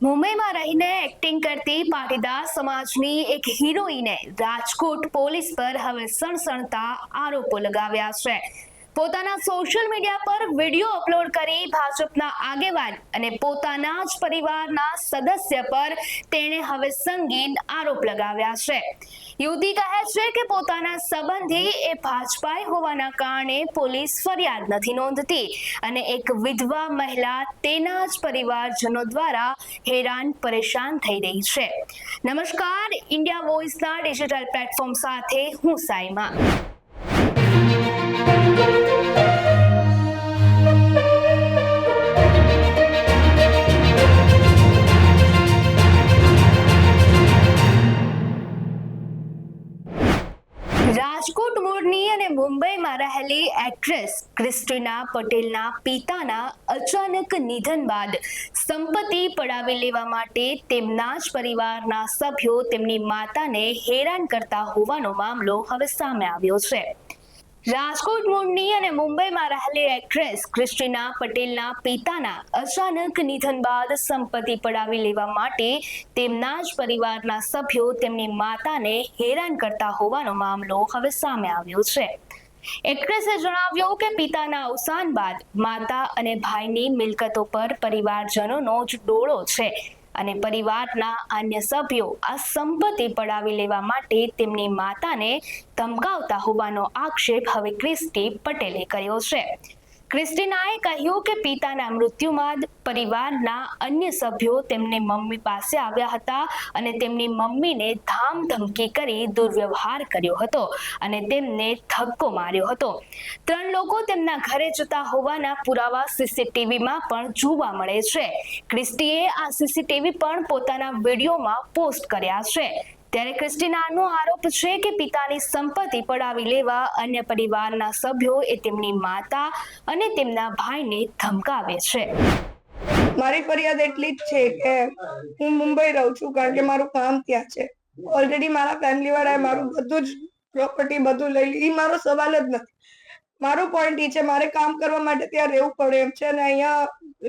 મુંબઈમાં રહીને એક્ટિંગ કરતી પાટીદાર સમાજની એક હિરોઈને રાજકોટ પોલીસ પર હવે સણસણતા આરોપો લગાવ્યા છે. પોતાના સોશિયલ મીડિયા પર વીડિયો અપલોડ કરી ભાજપના આગેવાન અને પોતાના જ પરિવારના સદસ્ય પર તેણે હવે સંગીન આરોપ લગાવ્યા છે. યુવતી કહે છે કે પોતાના સંબંધી એ ભાજપાઈ હોવાના કારણે પોલીસ ફરિયાદ નથી નોંધતી અને એક વિધવા મહિલા તેના જ પરિવારજનો દ્વારા હેરાન પરેશાન થઈ રહી છે. નમસ્કાર, ઇન્ડિયા વોઇસના ડિજિટલ પ્લેટફોર્મ સાથે હું સાઈમા રાજકોટ મૂળની અને મુંબઈમાં રહેલી એક્ટ્રેસ ક્રિસ્ટીના પટેલના પિતાના અચાનક નિધન બાદ સંપત્તિ પડાવી લેવા માટે તેમના જ પરિવારના સભ્યો તેમની માતાને હેરાન કરતા હોવાનો મામલો હવે સામે આવ્યો છે. રાજકોટ મૂળની અને મુંબઈમાં રહેલી એક્ટ્રેસ ક્રિસ્ટિના પટેલના પિતાના અચાનક નિધન બાદ સંપત્તિ પડાવી લેવા માટે તેમના જ પરિવારના સભ્યો તેમની માતાને હેરાન કરતા હોવાનો મામલો હવે સામે આવ્યો છે. એક્ટ્રેસે જણાવ્યું કે પિતાના અવસાન બાદ માતા અને ભાઈની મિલકતો પર પરિવારજનોનો જ ડોળો છે. અને પરિવારના અન્ય સભ્યો આ સંપત્તિ પડાવી લેવા માટે તેમની માતાને ધમકાવતા હોવાનો આક્ષેપ હવે ક્રિસ્ટી પટેલે કર્યો છે. ક્રિસ્ટીનાએ કહ્યું કે પિતાના મૃત્યુ બાદ પરિવારના અન્ય સભ્યો તેમને મમ્મી પાસે આવ્યા હતા અને તેમની મમ્મીને ધામ ધમકી કરી દુર્વ્યવહાર કર્યો હતો અને તેમને ધક્કો માર્યો હતો. ત્રણ લોકો તેમના ઘરે જતા હોવાના પુરાવા સીસીટીવીમાં પણ જોવા મળે છે. ક્રિસ્ટીએ આ સીસીટીવી પણ પોતાના વિડીયોમાં પોસ્ટ કર્યા છે. ત્યારે ક્રિસ્ટિનાનો આરોપ છે કે પિતાની સંપત્તિ પડાવી લેવા અન્ય પરિવારના સભ્યો એ તેમની માતા અને તેમના ભાઈને ધમકાવે છે. મારી ફરિયાદ એટલી જ છે કે હું મુંબઈ રહું છું કારણ કે મારું કામ ત્યાં છે. ઓલરેડી મારા ફેમિલી વાળાએ મારું બધું જ પ્રોપર્ટી બધું લઈ લીધું. એ મારો સવાલ જ નથી. મારો પોઈન્ટ એ છે, મારે કામ કરવા માટે ત્યાં રહેવું પડે એમ છે અને અહીંયા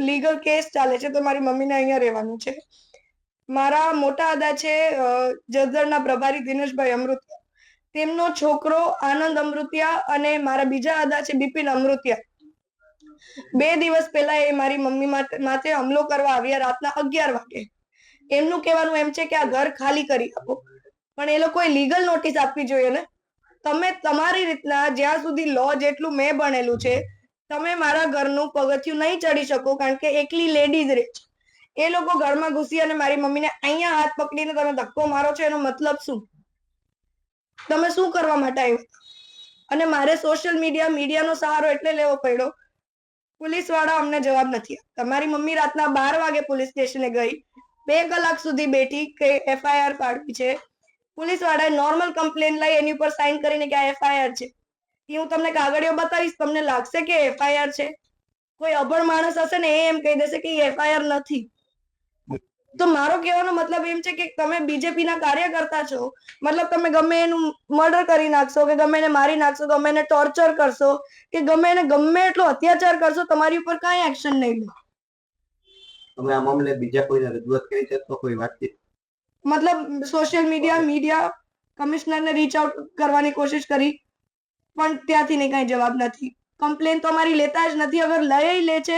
લીગલ કેસ ચાલે છે તો મારી મમ્મીને અહીંયા રહેવાનું છે. મારા મોટા અદા છે જસદણના પ્રભારી દિનેશભાઈ અમૃતિયા. તેમનો છોકરો આનંદ અમૃતિયા અને મારા બીજા અદા છે, બિપિન અમૃતિયા. બે દિવસ પહેલા એ મારી મમ્મી માટે હુમલો કરવા આવ્યા રાતના અગિયાર વાગે. એમનું કહેવાનું એમ છે કે આ ઘર ખાલી કરી આપો. પણ એ લોકોએ લીગલ નોટિસ આપવી જોઈએ ને. તમે તમારી રીતના જ્યાં સુધી લો જેટલું મેં ભણેલું છે, તમે મારા ઘરનું પગથિયું નહીં ચડી શકો કારણ કે એકલી લેડીઝ રહે છે. એ લોકો ઘરમાં ઘૂસી અને મારી મમ્મીને અહીંયા હાથ પકડીને તમે ધક્કો મારો છો, એનો મતલબ શું? તમે શું કરવા માટે આવ્યો? અને મારે સોશિયલ મીડિયા મીડિયાનો સહારો એટલે લેવો પડ્યો. પોલીસવાળા અમને જવાબ નથી તમારી મમ્મી રાતના બાર વાગે પોલીસ સ્ટેશને ગઈ. બે કલાક સુધી બેઠી કે એફઆઈઆર પાડવી છે. પોલીસ વાળાએ નોર્મલ કમ્પ્લેન લઈ એની ઉપર સાઇન કરીને કે આ એફઆઈઆર છે. એ હું તમને કાગળિયો બતાવીશ, તમને લાગશે કે એફઆઈઆર છે. કોઈ અભણ માણસ હશે ને એ એમ કહી દેશે કે એફઆઈઆર નથી. તો મારો કહેવાનો મતલબ એમ છે કે તમે બીજેપી ના કાર્યકર્તા છો મતલબ તમે ગમે એનું મર્ડર કરી નાખશો કે ગમે એને મારી નાખશો ગમે એને ટોર્ચર કરશો કે ગમે એને ગમે એટલો અત્યાચાર કરશો તમારી ઉપર કાંઈ એક્શન નહીં લો. તમે આ મામલે બીજા કોઈને રજૂઆત કરી છે તો કોઈ વાતચીત મતલબ સોશિયલ મીડિયા મીડિયા કમિશનરને રીચ આઉટ કરવાની કોશિશ કરી પણ ત્યાંથી ને કાંઈ જવાબ નથી. કમ્પ્લેન તો અમારી લેતા જ નથી અગર લઈ લે છે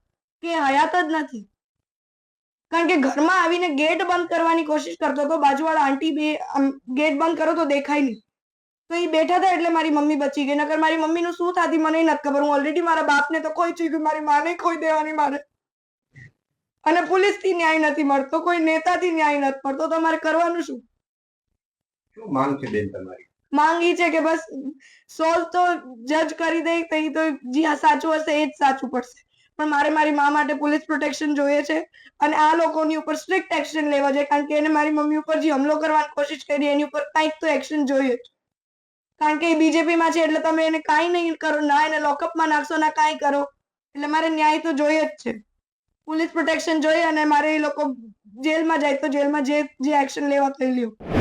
કે હયાત જ નથી. કારણ કે ઘરમાં આવીને ગેટ બંધ કરવાની કોશિશ કરતો હતો. બાજુવાળા આંટી બે ગેટ બંધ કરો તો દેખાય નહીં. તો એ બેઠા હતા એટલે મારી મમ્મી બચી ગઈ. નકર મારી મમ્મીનું શું થાતી મને નથી ખબર. હું ઓલરેડી મારા બાપને તો કોઈ ચીજ મારી માને ખોઈ દેવાની મારે અને પોલીસથી ન્યાય નથી મળતો. કોઈ નેતાથી ન્યાય નથી મળતો. તો મારે કરવાનું શું? શું માંગ છે બેન તમારી? માંગ છે કે બસ સોલ્વ તો જજ કરી દે. તો તો જે સાચું હશે એ જ સાચું પડશે. પણ મારે મારી મા માટે પોલીસ પ્રોટેક્શન જોઈએ છે. અને આ લોકોની ઉપર સ્ટ્રિક્ટ એક્શન લેવા જોઈએ. કારણ કે એને મારી મમ્મી ઉપર જે હમલો કરવાની કોશિશ કરી, એની ઉપર કંઈક તો એક્શન જોઈએ જ. કારણ કે એ બીજેપીમાં છે, એટલે તમે એને કાંઈ નહીં કરો, ના એને લોકઅપમાં નાખશો, ના કાંઈ કરો. એટલે મારે ન્યાય તો જોઈએ જ છે. પોલીસ પ્રોટેક્શન જોઈએ અને મારે એ લોકો જેલમાં જાય તો જેલમાં જે જે એક્શન લેવા થઈ લ્યો.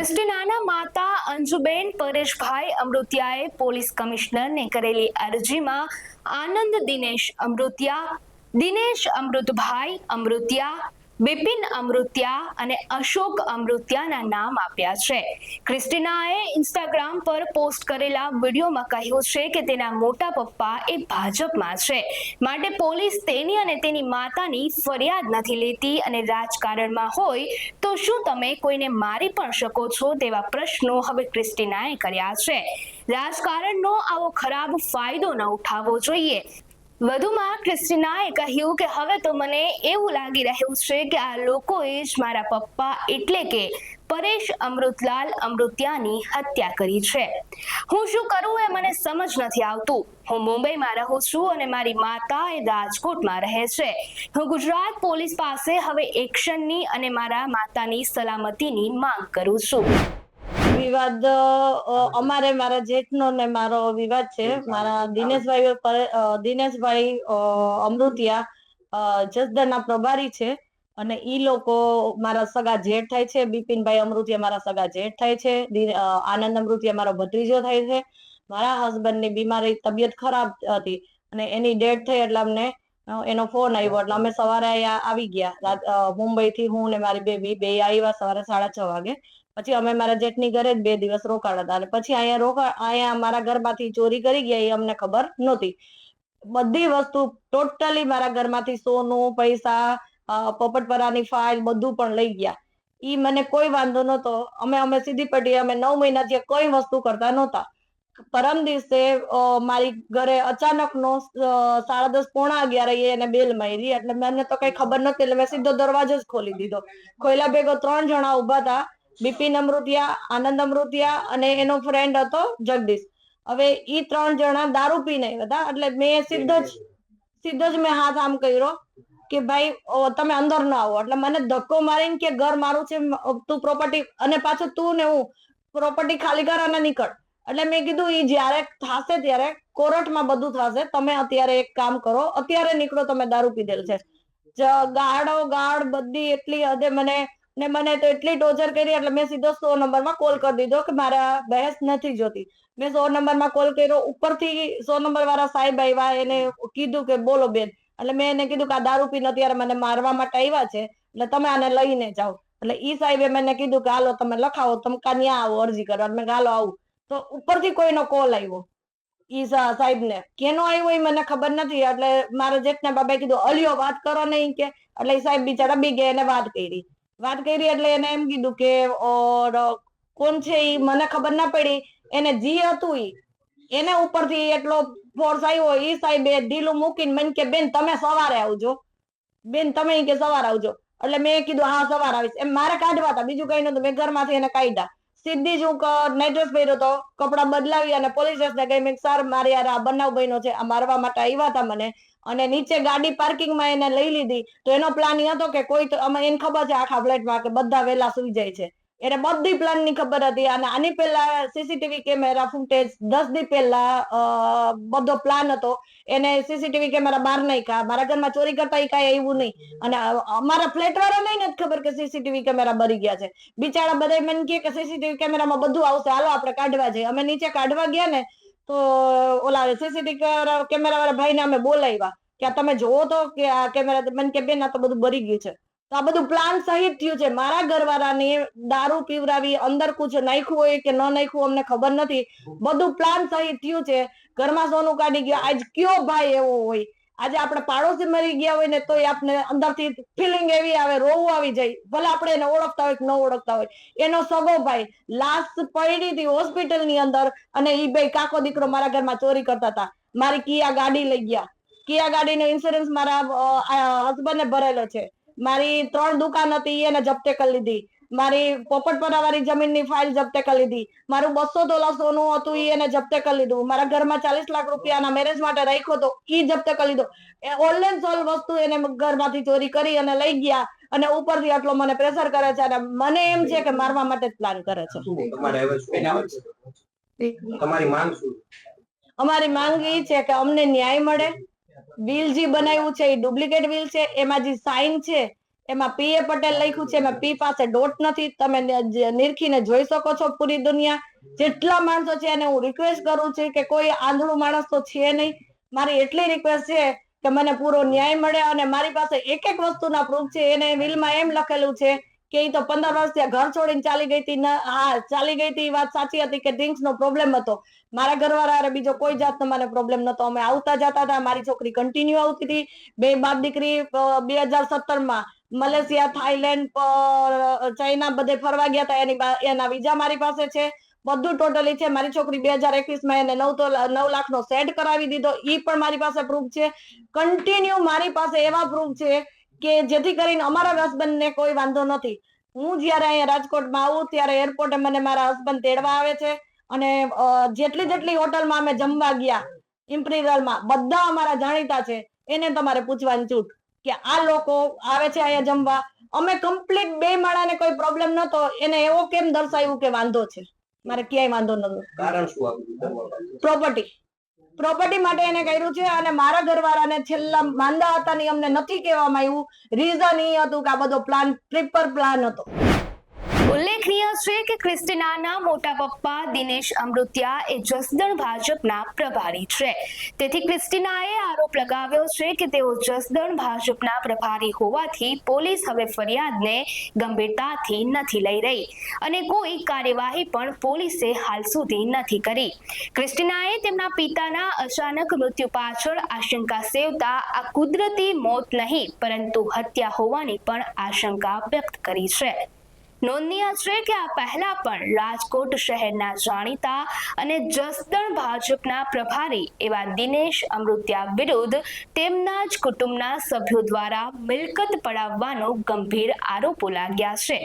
ક્રિસ્ટિનાના માતા અંજુબેન પરેશભાઈ અમૃતિયાએ પોલીસ કમિશનરને કરેલી અરજીમાં આનંદ દિનેશ અમૃતિયા, દિનેશ અમૃતભાઈ અમૃતિયા બિપિન અમૃત્યા અને અશોક અમૃત્યાના નામ આપ્યા છે. ક્રિસ્ટિનાએ ઇન્સ્ટાગ્રામ પર પોસ્ટ કરેલા વિડીયોમાં કહ્યું છે કે તેના મોટા પપ્પા એ ભાજપમાં છે. માટે પોલીસ તેની અને તેની માતાની ફરિયાદ નથી લેતી અને રાજકારણમાં હોય તો શું તમે કોઈને મારી પણ શકો છો તેવા પ્રશ્નો હવે ક્રિસ્ટિનાએ કર્યા છે. રાજકારણનો આવો ખરાબ ફાયદો ન ઉઠાવવો જોઈએ. વધુમાં ક્રિસ્ટિનાએ કહ્યું કે હવે તો મને એવું લાગી રહ્યું છે કે આ લોકોએ જ મારા પપ્પા એટલે કે પરેશ અમૃતલાલ અમૃત્યાની હત્યા કરી છે. હું શું કરું એ મને સમજ નથી આવતું. હું મુંબઈમાં રહું છું અને મારી માતા એ રાજકોટમાં રહે છે. હું ગુજરાત પોલીસ પાસે હવે એક્શનની અને મારા માતાની સલામતીની માંગ કરું છું. વિવાદ અમારે મારા જેઠનો ને મારો વિવાદ છે. મારા દિનેશભાઈ દિનેશભાઈ અમૃતિયા જસદણના પ્રભારી છે. અને ઈ લોકો મારા સગા જેઠ થાય છે. બિપિનભાઈ અમૃતિયા મારા સગા જેઠ થાય છે. આનંદ અમૃતિયા મારો ભત્રીજો થાય છે. મારા હસબન્ડની બીમારી તબિયત ખરાબ હતી અને એની ડેથ થઈ એટલે અમને એનો ફોન આવ્યો એટલે અમે સવારે આવી ગયા. રાતથી હું ને મારી બેબી બે આવ્યા સવારે સાડા છ વાગે. પછી અમે મારા જેઠની ઘરે જ બે દિવસ રોકાણા હતા અને પછી અહીંયા રોકા, અહીંયા મારા ઘરમાંથી ચોરી કરી ગયા, એ અમને ખબર નહોતી. બધી વસ્તુ ટોટલી મારા ઘરમાંથી સોનું, પૈસા પોપટપરાની ફાઇલ બધું પણ લઈ ગયા. ઈ મને કોઈ વાંધો નહોતો. અમે અમે સીધી પટ્ટી, અમે નવ મહિનાથી કોઈ વસ્તુ કરતા નહોતા. પરમ દિવસે મારી ઘરે અચાનક નો સાડા દસ પોણા અગિયાર એને બેલ મારી. એટલે મને તો કઈ ખબર નથી એટલે મેં સીધો દરવાજો જ ખોલી દીધો. ખોલ્યા ભેગો ત્રણ જણા ઊભા હતા. બિપિન અમૃતિયા આનંદ અમૃતિયા અને એનો ફ્રેન્ડ હતો જગદીશ. હવે ઈ ત્રણ જણા દારૂ પીને હતા. એટલે મેં સીધો જ સીધો જ મેં હાથ આમ કર્યો કે ભાઈ તમે અંદર ન આવો. એટલે મને ધક્કો મારીને કે ઘર મારું છે તું પ્રોપર્ટી અને પાછું તું ને હું પ્રોપર્ટી ખાલી કર અને નીકળ. એટલે મેં કીધું, ઈ જ્યારે થશે ત્યારે કોર્ટમાં બધું થશે. તમે અત્યારે એક કામ કરો, અત્યારે નીકળો, તમે દારૂ પીધેલ છે. ગાળો ગાળ બધી એટલી હદે મને ને મને તો એટલી ટોર્ચર કરી, એટલે મેં સીધો સો નંબરમાં કોલ કરી દીધો કે મારા બહેસ નથી જોતી. મેં સો નંબરમાં કોલ કર્યો, ઉપરથી સો નંબર વાળા સાહેબ આવ્યા, એને કીધું કે બોલો બેન. એટલે મેં એને કીધું કે આ દારૂ પીને અત્યારે મને મારવા માટે આવ્યા છે, એટલે તમે આને લઈને જાઓ. એટલે ઈ સાહેબે મને કીધું કે હાલો તમે લખાવો, તમે કાં ન્યા આવો અરજી કરવા. મેં હાલો આવું. તો ઉપરથી કોઈનો કોલ આવ્યો, ઈ સાહેબ ને કેનો આવ્યો એ મને ખબર નથી, એટલે મારા જેઠના બાબાએ કીધું, અલ્યો, વાત કરો નહીં કે. એટલે એ સાહેબ બિચારા બી ગયા એને વાત કરી. વાત કરી એટલે એને એમ કીધું કે કોણ છે ઈ? મને ખબર ના પડી. એને જી હતું ઈ. એને ઉપરથી એટલો ફોર્સ આવ્યો ઈ સાહેબે ઢીલું મૂકીને મને કે, બેન, તમે સવારે આવજો. બેન, તમે કે સવારે આવજો. એટલે મેં કીધું, હા, સવારે આવીશ. એમ મારે કાઢવા હતા. બીજું કઈ નતું મેં ઘરમાંથી એને કાઢ્યા. સીધી જ હું નાઇટ ડ્રેસ પહેર્યો તો કપડા બદલાવી અને પોલીસ સ્ટેશન ગઈ મેં સર, મારી યાર આ બનાવ બન્યો છે. આ મારવા માટે આવ્યા હતા મને. અને નીચે ગાડી પાર્કિંગમાં એને લઈ લીધી. તો એનો પ્લાન એ હતો કે કોઈ તો, અમે એને ખબર છે આખા ફ્લેટમાં કે બધા વેલા સુઈ જાય છે. એને બધી પ્લાનની ખબર હતી અને આની પહેલા સીસીટીવી કેમેરા ફૂટેજ દસ દી પહેલા બધો પ્લાન હતો. એને સીસીટીવી કેમેરા બહાર નાખ્યા. મારા ઘરમાં ચોરી કરતા એ કાંઈ આવ્યું નહીં. અને અમારા ફ્લેટ વાળા નહીં નથી ખબર કે સીસીટીવી કેમેરા બરી ગયા છે. બિચારા બધા મને કહે કે સીસીટીવી કેમેરામાં બધું આવશે. હાલો, આપણે કાઢવા જઈએ. અમે નીચે કાઢવા ગયા ને તો, ઓલા સીસીટીવી કેમેરા વાળા ભાઈને અમે બોલાવ્યા કે આ તમે જોવો તો કે આ કેમેરા, મને કે બેન આ તો બધું બરી ગયું છે. તો આ બધું પ્લાન સહિત થયું છે. મારા ઘરવાળાને દારૂ પીવરાવી અંદર કુછ નાખ્યું હોય કે ન નાખ્યું અમને ખબર નથી. બધું પ્લાન સહિત થયું છે. ઘરમાં સોનું કાઢી ગયા. આજ કયો ભાઈ એવો હોય? આજે આપણે પાડોશી મરી ગયા હોય ને તોય આપણે અંદરથી ફિલિંગ એવી આવે, રોવું આવી જાય. ભલે આપણે એને ઓળખતા હોય કે ન ઓળખતા હોય. એનો સગો ભાઈ લાશ પડી હતી હોસ્પિટલની અંદર અને ઈ ભાઈ કાકો દીકરો મારા ઘરમાં ચોરી કરતા હતા. મારી કિયા ગાડી લઈ ગયા. કિયા ગાડીનો ઇન્સ્યોરન્સ મારા હસબન્ડ ને ભરેલો છે. મારી ત્રણ દુકાન હતી એને જપ્તે કરી લીધી. મારી પોપટપરા વાળી જમીનની ફાઇલ જપ્તે કરી લીધી. મારું બસો તોલા સોનું હતું એ એને જપ્ત કરી લીધું. મારા ઘરમાં ચાલીસ લાખ રૂપિયાના મેરેજ માટે રાખ્યો તો ઈ જપ્ત કરી લીધો. ઓનલાઈન સોલ વસ્તુ એને ઘરમાંથી ચોરી કરી અને લઈ ગયા અને ઉપરથી આટલો મને પ્રેશર કરે છે અને મને એમ છે કે મારવા માટે જ પ્લાન કરે છે. તમારી માંગ શું? અમારી માંગ એ છે કે અમને ન્યાય મળે. બિલ જે બનાવ્યું છે એ ડુપ્લિકેટ બિલ છે એમાં જે સાઇન છે એમાં પી એ પટેલ લખ્યું છે એમાં પી પાસે ડોટ નથી. તમે નિરખીને જોઈ શકો છો પૂરી દુનિયા. જેટલા માણસો છે એને હું રિક્વેસ્ટ કરું છું કે કોઈ આંધળું માણસ તો છે નહીં. મારી એટલી રિક્વેસ્ટ છે કે મને પૂરો ન્યાય મળે અને મારી પાસે એક એક વસ્તુના પ્રૂફ છે. એને વિલમાં એમ લખેલું છે કે એ તો પંદર વર્ષ ત્યાં ઘર છોડીને ચાલી ગઈ હતી હા ચાલી ગઈ હતી એ વાત સાચી હતી કે ડ્રિંક્સ નો પ્રોબ્લેમ હતો. મારા ઘરવાળા બીજો કોઈ જાતનો મને પ્રોબ્લેમ નતો અમે આવતા જતા હતા. મારી છોકરી કન્ટિન્યુ આવતી હતી. બે બાપ દીકરી બે હજાર સત્તરમાં મલેશિયા, થાઈલેન્ડ પર ચાઇના બધે ફરવા ગયા હતા એની એના વિઝા મારી પાસે છે. બધું ટોટલી છે. મારી છોકરી બે હજાર એકવીસમાં એને નવ તો, નવ લાખ નો સેટ કરાવી દીધો. ઈ પણ મારી પાસે પ્રૂફ છે. કન્ટિન્યુ મારી પાસે એવા પ્રૂફ છે કે જેથી કરીને અમારા હસબન્ડ ને કોઈ વાંધો નથી. હું જ્યારે અહીંયા રાજકોટમાં આવું, ત્યારે એરપોર્ટે મને મારા હસબન્ડ તેડવા આવે છે. અને જેટલી જેટલી હોટલમાં અમે જમવા ગયા ઇમ્પિરિયલમાં બધા અમારા જાણીતા છે. એને તમારે પૂછવાની છૂટ. કે આ લોકો આવે છે અહીંયા જમવા. અમે કમ્પ્લીટ બે માળાને કોઈ પ્રોબ્લેમ નતો. એને એવો કેમ દર્શાવ્યું કે વાંધો છે? મારે ક્યાંય વાંધો નતો કારણ શું પ્રોપર્ટી પ્રોપર્ટી માટે એને કર્યું છે અને મારા ઘરવાળાને છેલ્લા માંદા હતા ની અમને નથી કહેવામાં આવ્યું. રીઝન એ હતું કે આ બધો પ્લાન પ્રિપર પ્લાન હતો. ઉલ્લેખનીય છે કે ક્રિસ્ટિનાના મોટા પપ્પા દિનેશ અમૃત્યા એ જસદણ ભાજપના પ્રભારી છે. તેથી ક્રિસ્ટિનાએ આરોપ લગાવ્યો છે કે તેઓ જસદણ ભાજપના પ્રભારી હોવાથી પોલીસ હવે ફરિયાદને ગંભીરતાથી નથી લઈ રહી અને કોઈ કાર્યવાહી પણ પોલીસે હાલ સુધી નથી કરી. ક્રિસ્ટિનાએ તેમના પિતાના અચાનક મૃત્યુ પાછળ આશંકા સેવતા આ કુદરતી મોત નહીં, પરંતુ હત્યા હોવાની પણ આશંકા વ્યક્ત કરી છે. નોંધનીય છે કે આ પહેલા પણ રાજકોટ શહેરના જાણીતા અને જસદણ ભાજપના પ્રભારી એવા દિનેશ અમૃત્યા વિરુદ્ધ તેમના જ કુટુંબના સભ્યો દ્વારા મિલકત પડાવવાનો ગંભીર આરોપો લાગ્યા છે.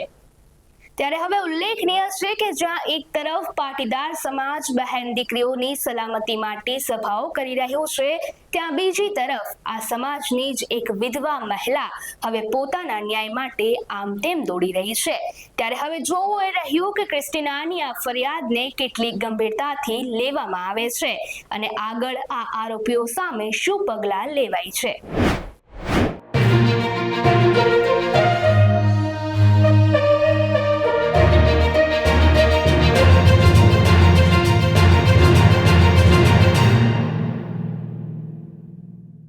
ત્યારે હવે ઉલ્લેખનીય છે કે જ્યાં એક તરફ પાટીદાર સમાજ બહેન દીકરીઓની સલામતી માટે સભાઓ કરી રહ્યો છે, ત્યાં બીજી તરફ આ સમાજની જ એક વિધવા મહિલા હવે પોતાના ન્યાય માટે આમ તેમ દોડી રહી છે. ત્યારે હવે જોવું એ રહ્યું કે ક્રિસ્ટિનાની આ ફરિયાદને કેટલી ગંભીરતાથી લેવામાં આવે છે અને આગળ આ આરોપીઓ સામે શું પગલાં લેવાય છે?